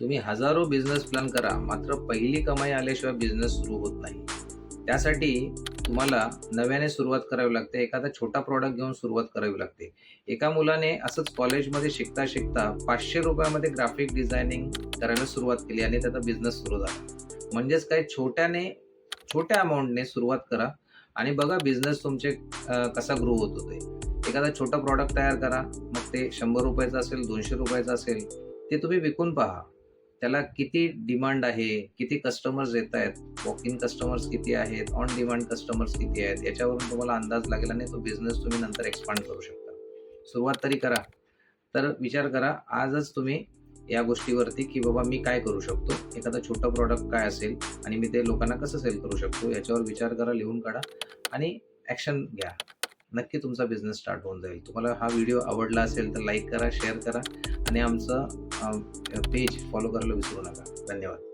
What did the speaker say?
तुम्ही हजारो business plan करा मात्र पहिली कमाई आल्याशिवाय बिझनेस सुरू होत नाही. त्यासाठी तुम्हाला नव्याने सुरुवात करावी लागते एखादा छोटा प्रॉडक्ट घेऊन सुरुवात करावी लागते. एका मुलाने असंच कॉलेजमध्ये शिकता शिकता पाचशे रुपयामध्ये ग्राफिक डिझायनिंग करायला सुरुवात केली आणि त्याचा बिझनेस सुरू झाला. म्हणजेच काय छोट्याने छोट्या अमाऊंटने सुरुवात करा आणि बघा बिझनेस तुमचे कसा ग्रो होत होते एखादा छोटा प्रॉडक्ट तयार करा मग ते शंभर रुपयाचं असेल दोनशे रुपयाचं असेल ते तुम्ही विकून पहा. त्याला किती डिमांड आहे किती कस्टमर्स येत आहेत वॉक इन कस्टमर्स किती आहेत ऑन डिमांड कस्टमर्स किती आहेत याच्यावरून तुम्हाला अंदाज लागेल आणि तो बिझनेस तुम्ही नंतर एक्सपांड करू शकता. सुरुवात तरी करा. तर विचार करा आजच तुम्ही या गोष्टीवरती की बाबा मी काय करू शकतो? एखादं छोटं प्रॉडक्ट काय असेल आणि मी ते लोकांना कसं सेल करू शकतो? याच्यावर विचार करा लिहून काढा आणि ॲक्शन घ्या. नक्की तुमचा बिझनेस स्टार्ट होऊन जाईल. तुम्हाला हा व्हिडिओ आवडला असेल तर लाईक करा शेअर करा आणि आमचं पेज फॉलो करायला विसरू नका धन्यवाद